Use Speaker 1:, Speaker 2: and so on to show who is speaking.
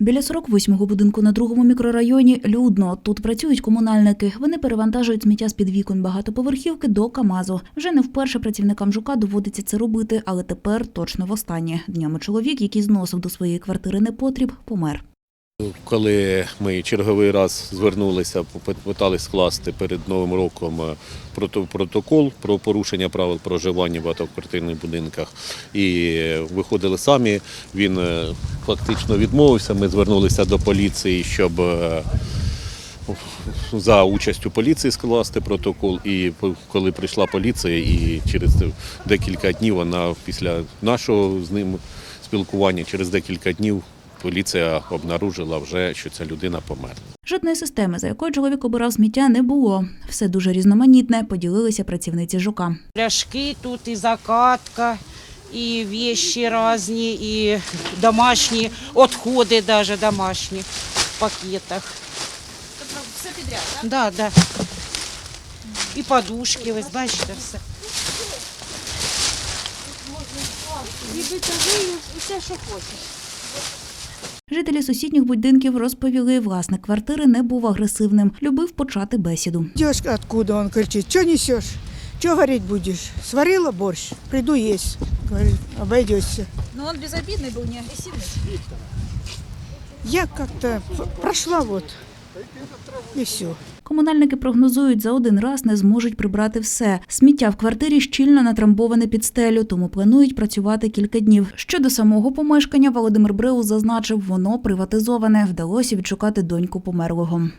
Speaker 1: Біля 48-го будинку на другому мікрорайоні людно. Тут працюють комунальники. Вони перевантажують сміття з під вікон багатоповерхівки до Камазу. Вже не вперше працівникам жука доводиться це робити, але тепер точно востаннє. Днями чоловік, який зносив до своєї квартири непотріб, помер.
Speaker 2: Коли ми черговий раз звернулися, питали скласти перед Новим роком е, протокол про порушення правил проживання в багатоквартирних будинках і виходили самі, він е, фактично відмовився. Ми звернулися до поліції, щоб е, за участю поліції скласти протокол. І коли прийшла поліція, і через декілька днів вона після нашого з ним спілкування, через декілька днів поліція обнаружила вже, що ця людина померла.
Speaker 1: Жодної системи, за якою чоловік обирав сміття, не було. Все дуже різноманітне, поділилися працівниці жука.
Speaker 3: Пляшки тут и закатка, и вещи разные, и домашние, отходы даже домашние в пакетах.
Speaker 4: Все підряд, так?
Speaker 3: Да, да. І подушки, ви бачите, все.
Speaker 4: І битовий, і все, що хочеш.
Speaker 1: Жителі сусідніх будинків розповіли, власник квартири не був агресивним, любив почати бесіду.
Speaker 5: Девушка, откуда? Он кричит, что несешь? Что варить будешь? Сварила борщ? Приду есть. Говорит, обойдешься.
Speaker 4: Ну, он безобидный был, не агрессивный.
Speaker 5: Я как-то п- прошла вот. И все.
Speaker 1: Комунальники прогнозують, за один раз не зможуть прибрати все. Сміття в квартирі щільно натрамбоване під стелю, тому планують працювати кілька днів. Щодо самого помешкання, Володимир Бреус зазначив, воно приватизоване. Вдалося відшукати доньку померлого.